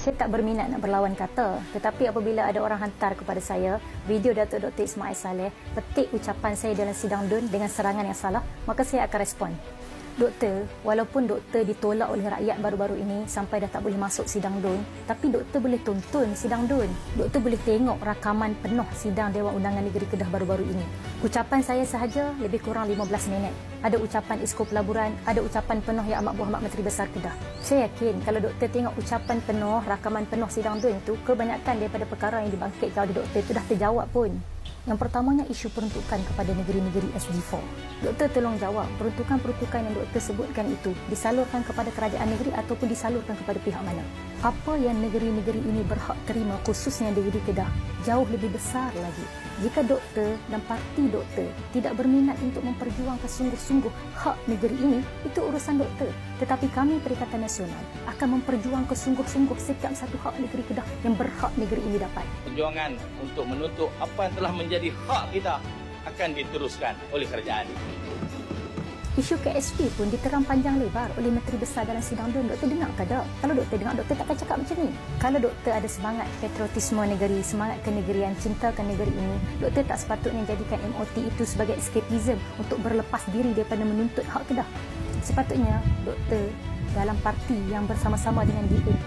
Saya tak berminat nak berlawan kata, tetapi apabila ada orang hantar kepada saya video Datuk Dr. Ismail Saleh petik ucapan saya dalam sidang DUN dengan serangan yang salah, maka saya akan respon. Doktor, walaupun doktor ditolak oleh rakyat baru-baru ini sampai dah tak boleh masuk sidang DUN, tapi doktor boleh tonton sidang DUN. Doktor boleh tengok rakaman penuh sidang Dewan Undangan Negeri Kedah baru-baru ini. Ucapan saya sahaja lebih kurang 15 minit. Ada ucapan Isko Pelaburan, ada ucapan penuh Yang Amat Berhormat Menteri Besar Kedah. Saya yakin kalau doktor tengok ucapan penuh, rakaman penuh sidang DUN itu, kebanyakan daripada perkara yang dibangkitkan oleh doktor itu dah terjawab pun. Yang pertamanya isu peruntukan kepada negeri-negeri SG4. Doktor tolong jawab, peruntukan-peruntukan yang doktor sebutkan itu disalurkan kepada kerajaan negeri ataupun disalurkan kepada pihak mana? Apa yang negeri-negeri ini berhak terima khususnya negeri Kedah jauh lebih besar lagi. Jika doktor dan parti doktor tidak berminat untuk memperjuangkan sungguh-sungguh hak negeri ini, itu urusan doktor. Tetapi kami Perikatan Nasional akan memperjuangkan sungguh-sungguh setiap satu hak negeri Kedah yang berhak negeri ini dapat. Perjuangan untuk menuntut apa yang telah menjadi hak kita akan diteruskan oleh kerajaan. Isu KSP pun diterang panjang lebar oleh Menteri Besar dalam sidang DUN. Doktor dengar ke tak? Kalau doktor dengar, doktor takkan cakap macam ni. Kalau doktor ada semangat patriotisme negeri, semangat kenegerian, cinta ke negeri ini, doktor tak sepatutnya jadikan MOT itu sebagai escapism untuk berlepas diri daripada menuntut hak Kedah. Sepatutnya doktor dalam parti yang bersama-sama dengan DAP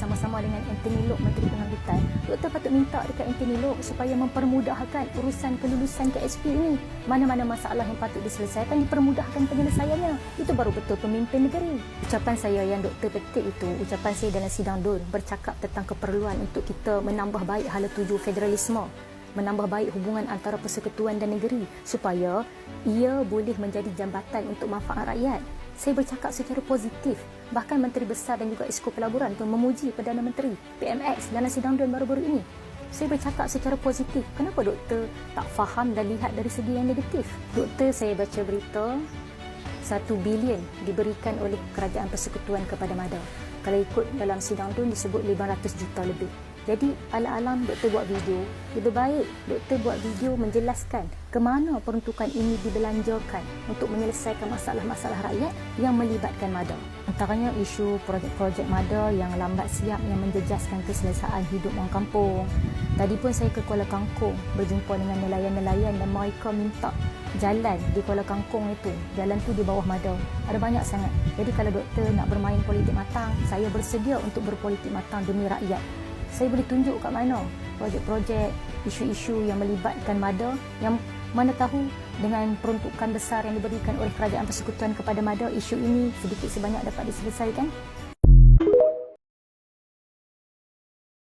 bersama-sama dengan Anthony Lok Menteri Pengangkutan. Doktor patut minta dekat Anthony Lok supaya mempermudahkan urusan kelulusan KSP ini. Mana-mana masalah yang patut diselesaikan dipermudahkan penyelesaiannya. Itu baru betul pemimpin negeri. Ucapan saya yang doktor petik itu ucapan saya dalam sidang DUN bercakap tentang keperluan untuk kita menambah baik hala tuju federalisme menambah baik hubungan antara persekutuan dan negeri supaya ia boleh menjadi jambatan untuk manfaat rakyat saya bercakap secara positif. Bahkan Menteri Besar dan juga Esko Pelaburan pun memuji Perdana Menteri PMX dalam sidang DUN baru-baru ini. Saya bercakap secara positif. Kenapa doktor tak faham dan lihat dari segi yang negatif? Doktor, saya baca berita satu bilion diberikan oleh Kerajaan Persekutuan kepada MADA. Kalau ikut dalam sidang DUN disebut 500 juta lebih. Jadi alam-alam doktor buat video, lebih baik doktor buat video menjelaskan ke mana peruntukan ini dibelanjakan untuk menyelesaikan masalah-masalah rakyat yang melibatkan MADA. Antaranya isu projek-projek MADA yang lambat siap yang menjejaskan keselesaan hidup orang kampung. Tadi pun saya ke Kuala Kangkung berjumpa dengan nelayan-nelayan dan mereka minta jalan di Kuala Kangkung itu, jalan tu di bawah MADA. Ada banyak sangat. Jadi kalau doktor nak bermain politik matang, saya bersedia untuk berpolitik matang demi rakyat saya boleh tunjuk kat mana projek-projek, isu-isu yang melibatkan MADA yang mana tahu dengan peruntukan besar yang diberikan oleh Kerajaan Persekutuan kepada MADA, isu ini sedikit sebanyak dapat diselesaikan